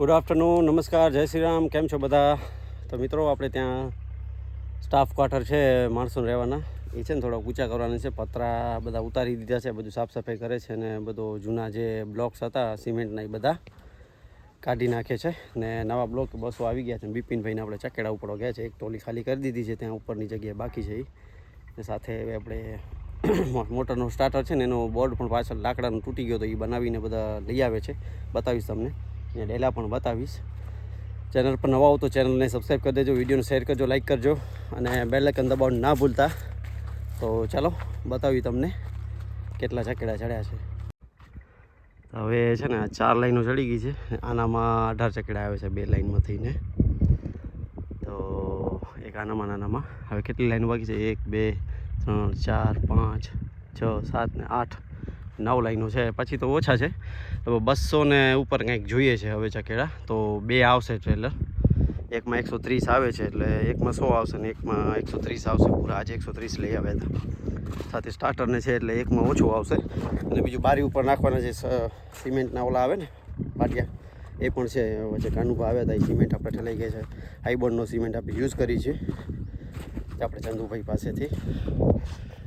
Good afternoon નમસ્કાર, જય શ્રી રામ, કેમ છો બધા? તો મિત્રો, આપણે ત્યાં સ્ટાફ ક્વાર્ટર છે, માણસોને રહેવાના. એ છે ને થોડા ઊંચા કરવાના છે, પતરા બધા ઉતારી દીધા છે, બધું સાફ સફાઈ કરે છે ને બધો જૂના જે બ્લોક્સ હતા સિમેન્ટના એ બધા કાઢી નાખે છે ને નવા બ્લોક બસો આવી ગયા છે બિપિનભાઈને આપણે ચકેડા ઉપર ગયા છે. એક ટોલી ખાલી કરી દીધી છે, ત્યાં ઉપરની જગ્યાએ બાકી છે એ. સાથે આપણે મોટરનો સ્ટાર્ટર છે ને એનો બોર્ડ પણ પાછળ લાકડાનો તૂટી ગયો તો એ બનાવીને બધા લઈ આવે છે. બતાવીશ તમને. ને ડેલા પણ બતાવીશ. ચેનલ પર નવા હો તો ચેનલને સબસ્ક્રાઈબ કરી દેજો, વિડીયોને શેર કરજો લાઇક કરજો અને બેલ આઇકન દબાવવાનું ના ભૂલતા. તો ચાલો, બતાવી તમને કેટલા ચકેડા ચડ્યા છે. હવે છે ને ચાર લાઈનો ચડી ગઈ છે. આનામાં અઢાર ચકેડા આવે છે બે લાઈનમાં થઈને. તો એક આનામાં નાનામાં હવે કેટલી લાઈન બાકી છે? એક, બે, ત્રણ, ચાર, પાંચ, છ, સાત ને આઠ. નવ લાઈનો છે, પછી તો ઓછા છે. હવે બસો ઉપર કંઈક જોઈએ છે હવે ચકેડા. તો બે આવશે ટ્રેલર એકમાં એકસો ત્રીસ આવે છે એટલે એકમાં સો આવશે ને એકમાં એકસો ત્રીસ આવશે પૂરા. આજે એકસો ત્રીસ લઈ આવ્યા હતા. સાથે સ્ટાર્ટરને છે એટલે એકમાં ઓછું આવશે. અને બીજું બારી ઉપર નાખવાના જે સિમેન્ટના ઓલા આવે ને પાટિયા એ પણ છે. વચ્ચે કાનુભા આવ્યા હતા, એ સિમેન્ટ આપણે ઠલાઈ ગયા છે. હાઈબોર્ડનો સિમેન્ટ આપણે યુઝ કરી છે. આપણે ચંદુભાઈ પાસેથી.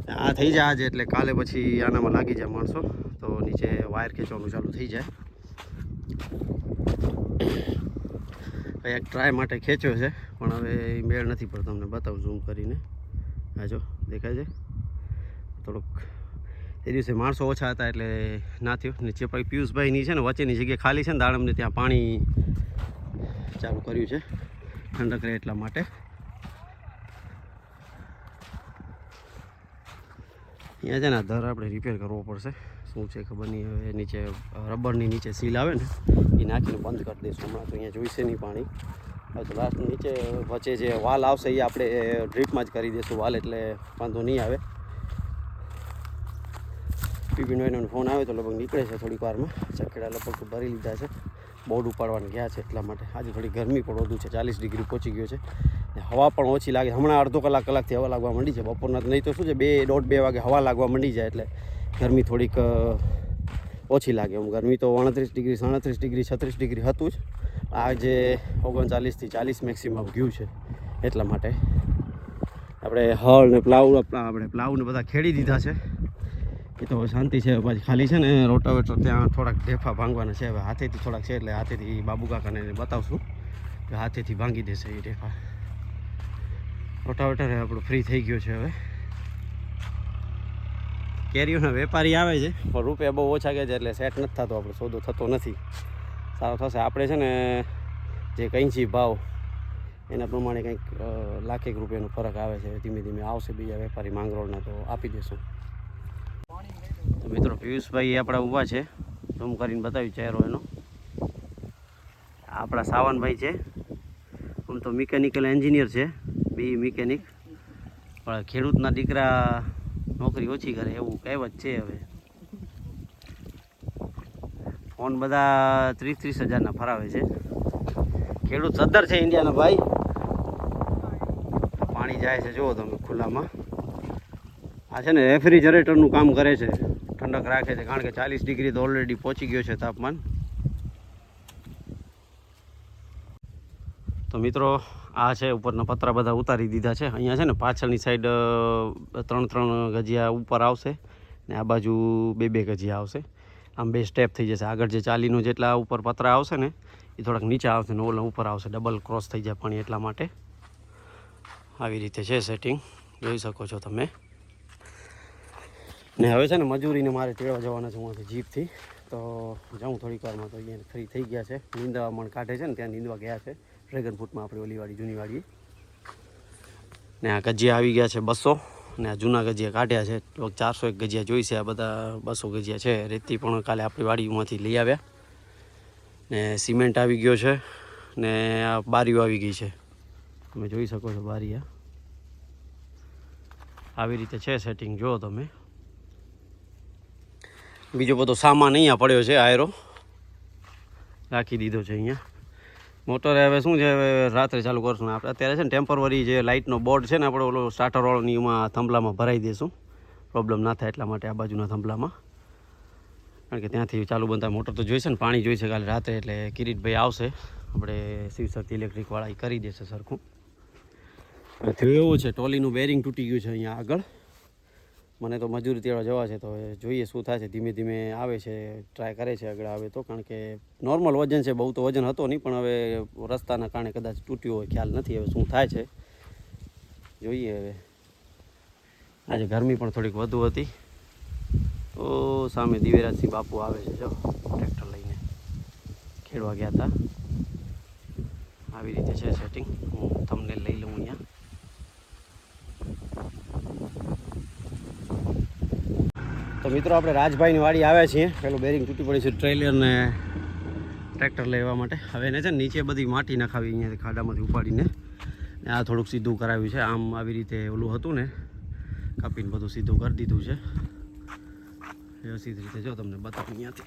આ થઈ જાય આજે એટલે કાલે પછી આનામાં લાગી જાય માણસો. તો નીચે વાયર ખેંચવાનું ચાલુ થઈ જાય. એક ટ્રાય માટે ખેંચ્યો છે, પણ હવે મેળ નથી પડતો તમને બતાવું ઝૂમ કરીને. હા જો, દેખાય છે? થોડુંક એ દિવસે માણસો ઓછા હતા એટલે ના થયું. ને જે પછી પિયુષભાઈની છે ને, વચ્ચેની જગ્યા ખાલી છે ને, દાડમને ત્યાં પાણી ચાલુ કર્યું છે. ઠંડક રહે એટલા માટે. અહીંયા છે ને દર આપણે રિપેર કરવો પડશે. શું છે ખબર નહીં હવે, નીચે રબરની નીચે સીલ આવે ને, એ નાખીને બંધ કરી દઈશું. હમણાં તો અહીંયા જોઈશે નહીં પાણી. તો લાસ્ટ નીચે વચ્ચે જે વાલ આવશે એ આપણે ડ્રીપમાં જ કરી દઈશું. વાલ એટલે વાંધો નહીં આવે. પીપીનો ફોન આવે તો લગભગ નીકળે છે થોડીક વારમાં. ચકેડા લગભગ ભરી લીધા છે. બોર્ડ ઉપાડવાને ગયા છે એટલા માટે. આજે થોડી ગરમી પણ વધુ છે. ચાલીસ ડિગ્રી પહોંચી ગયો છે. હવા પણ ઓછી લાગે. હમણાં અડધો કલાક કલાકથી હવા લાગવા માંડી છે બપોરના. નહીં તો શું છે, બે, દોઢ, બે વાગે હવા લાગવા માંડી જાય એટલે ગરમી થોડીક ઓછી લાગે એમ. ગરમી તો ઓણત્રીસ ડિગ્રી, સાડત્રીસ ડિગ્રી, છત્રીસ ડિગ્રી હતું જ. આજે ઓગણચાલીસથી ચાલીસ મેક્સિમમ ગયું છે એટલા માટે આપણે હળ ને પ્લાવ આપણે પ્લાવને બધા ખેડી દીધા છે. એ તો શાંતિ છે પછી ખાલી છે ને રોટાવેટર ત્યાં થોડાક ઢેફા ભાંગવાના છે. હવે હાથેથી થોડાક છે એટલે હાથેથી બાબુ કાકાને બતાવશું. કે હાથેથી ભાંગી દેશે એ ઢેફા. રોટાવેટર આપણો ફ્રી થઈ ગયો છે હવે. કેરીઓના વેપારી આવે છે. પણ રૂપિયા બહુ ઓછા ગયા છે એટલે સેટ નથી થતો, આપણો સોદો થતો નથી. સારો થશે. આપણે છે ને જે કંઈછી ભાવ, એના પ્રમાણે કંઈક લાખેક રૂપિયાનો ફરક આવે છે. ધીમે ધીમે આવશે બીજા વેપારી માંગરોળના તો આપી દેશું. તો મિત્રો, પિયુષભાઈ આપણા ઊભા છે. ઝૂમ કરીને બતાવ્યું ચહેરો એનો. આપણા સાવનભાઈ છે. આમ તો મિકેનિકલ એન્જિનિયર છે. બી મિકેનિક પણ ખેડૂતના દીકરા નોકરી ઓછી કરે એવું કહેવત છે હવે. ફોન બધા ત્રીસ ત્રીસ હજારના ફરાવે છે. ખેડૂત સદ્ધર છે ઇન્ડિયાના ભાઈ. પાણી જાય છે, જુઓ તમે ખુલ્લામાં. આ છે ને રેફ્રિજરેટરનું કામ કરે છે. ઠંડક રાખે છે, કારણ કે ચાલીસ ડિગ્રી તો ઓલરેડી પહોંચી ગયો છે તાપમાન. તો મિત્રો આ છે, ઉપરના પતરા બધા ઉતારી દીધા છે. અહીંયા છે ને પાછળની સાઈડ ત્રણ ત્રણ ગજિયા ઉપર આવશે ને આ બાજુ બે બે ગજિયા આવશે. આમ બે સ્ટેપ થઈ જશે. આગળ જે ચાલીનો જેટલા ઉપર પતરા આવશે ને, એ થોડાક નીચે આવશે ને ઓલા ઉપર આવશે. ડબલ ક્રોસ થઈ જાય પાણી એટલા માટે. આવી રીતે છે સેટિંગ જોઈ શકો છો તમે. ને હવે છે ને મજૂરીને મારે તેડવા જવાના છે. હું જીપથી. તો જાઉં થોડીક વારમાં તો અહીંયા ફ્રી થઈ ગયા છે. નીંદવા મણ કાઢે છે ને, ત્યાં નીંદવા ગયા છે. ડ્રેગન ફ્રૂટમાં આપણી વાડી જૂની વાળી. ને આ ગજિયા આવી ગયા છે બસો, ને આ જૂના ગજિયા કાઢ્યા છે. લગભગ ચારસો એક ગજિયા જોઈ છે આ બધા બસો ગજિયા છે. રેતી પણ કાલે આપણી વાડીમાંથી લઈ આવ્યા. ને સિમેન્ટ આવી ગયો છે, ને આ બારીઓ આવી ગઈ છે. તમે જોઈ શકો છો બારી આવી રીતે છે સેટિંગ જુઓ તમે. બીજો બધો સામાન અહીંયા પડ્યો છે, આયરો. રાખી દીધો છે અહીંયા. મોટર હવે શું છે રાત્રે ચાલુ કરશું આપણે. અત્યારે છે ને ટેમ્પરરી જે લાઇટનો બોર્ડ છે ને, આપણે ઓલો સ્ટાર્ટરવાળોની એમાં થંભલામાં ભરાઈ દઈશું પ્રોબ્લેમ ના થાય એટલા માટે આ બાજુના થંભલામાં. કારણ કે ત્યાંથી ચાલુ બનતા મોટર તો જોઈશે ને, પાણી જોઈશે કાલે રાત્રે એટલે કિરીટભાઈ આવશે. આપણે શિવશક્તિ ઇલેક્ટ્રિકવાળા એ કરી દેશે સરખું. થયું એવું છે, ટોલીનું બેરિંગ તૂટી ગયું છે અહીંયા આગળ. મને તો મજૂરી તેડવા જવા છે, તો જોઈએ શું થાય છે. ધીમે ધીમે આવે છે ટ્રાય કરે છે આગળ આવે તો, કારણ કે નોર્મલ વજન છે, બહુ તો વજન હતો નહીં, પણ હવે રસ્તાના કારણે કદાચ તૂટ્યું હોય, ખ્યાલ નથી હવે શું થાય છે. જોઈએ હવે. આજે ગરમી પણ થોડીક વધુ હતી. તો સામે દિવેરાજસિંહ બાપુ આવે છે, જો ટ્રેક્ટર લઈને ખેડવા ગયા હતા. આવી રીતે છે સેટિંગ હું તમને લઈ લઉં અહીંયા તો મિત્રો, આપણે રાજભાઈની વાડી આવ્યા છીએ. પેલું બેરિંગ તૂટી પડી છે ટ્રેલરને ટ્રેક્ટર લેવા માટે. હવે એને છે ને નીચે બધી માટી નખાવી, અહીંયાથી ખાડામાંથી ઉપાડીને. ને આ થોડુંક સીધું કરાવ્યું છે. આમ આવી રીતે ઓલું હતું ને, કાપીને બધું સીધું કરી દીધું છે. વ્યવસ્થિત રીતે જો તમને બતાવું અહીંયાથી.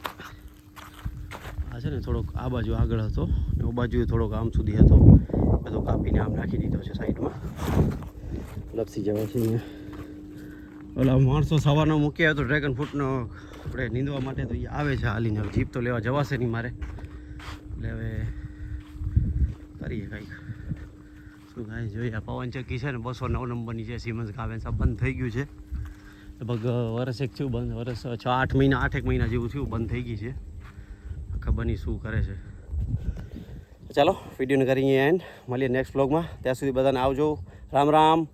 આ છે ને થોડોક આ બાજુ આગળ હતો ને ઓ બાજુ થોડોક આમ સુધી હતો. બધો કાપીને આમ નાખી દીધો છે સાઈડમાં. લપસી જવા છે અહીંયા. ઓલા માણસો સવારનો મૂક્યા તો ડ્રેગન ફ્રૂટનો આપણે નીંદવા માટે તો એ આવે છે હાલીને. હવે જીપ તો લેવા જવાશે નહીં મારે. એટલે હવે કરીએ કંઈક. શું કાંઈ જોઈએ? પવન ચક્કી છે ને, બસો નવ નંબરની છે સિમન્સ ગાવેન્સ આ બંધ થઈ ગયું છે. લગભગ વર્ષ એક થયું બંધ વર્ષ છ, આઠ મહિના આઠેક મહિના જેવું થયું, બંધ થઈ ગઈ છે. ખબર નહીં શું કરે છે. ચાલો, વિડીયોને કરીએ એન્ડ મળીએ નેક્સ્ટ બ્લોગમાં ત્યાં સુધી બધાને આવજો. રામ રામ.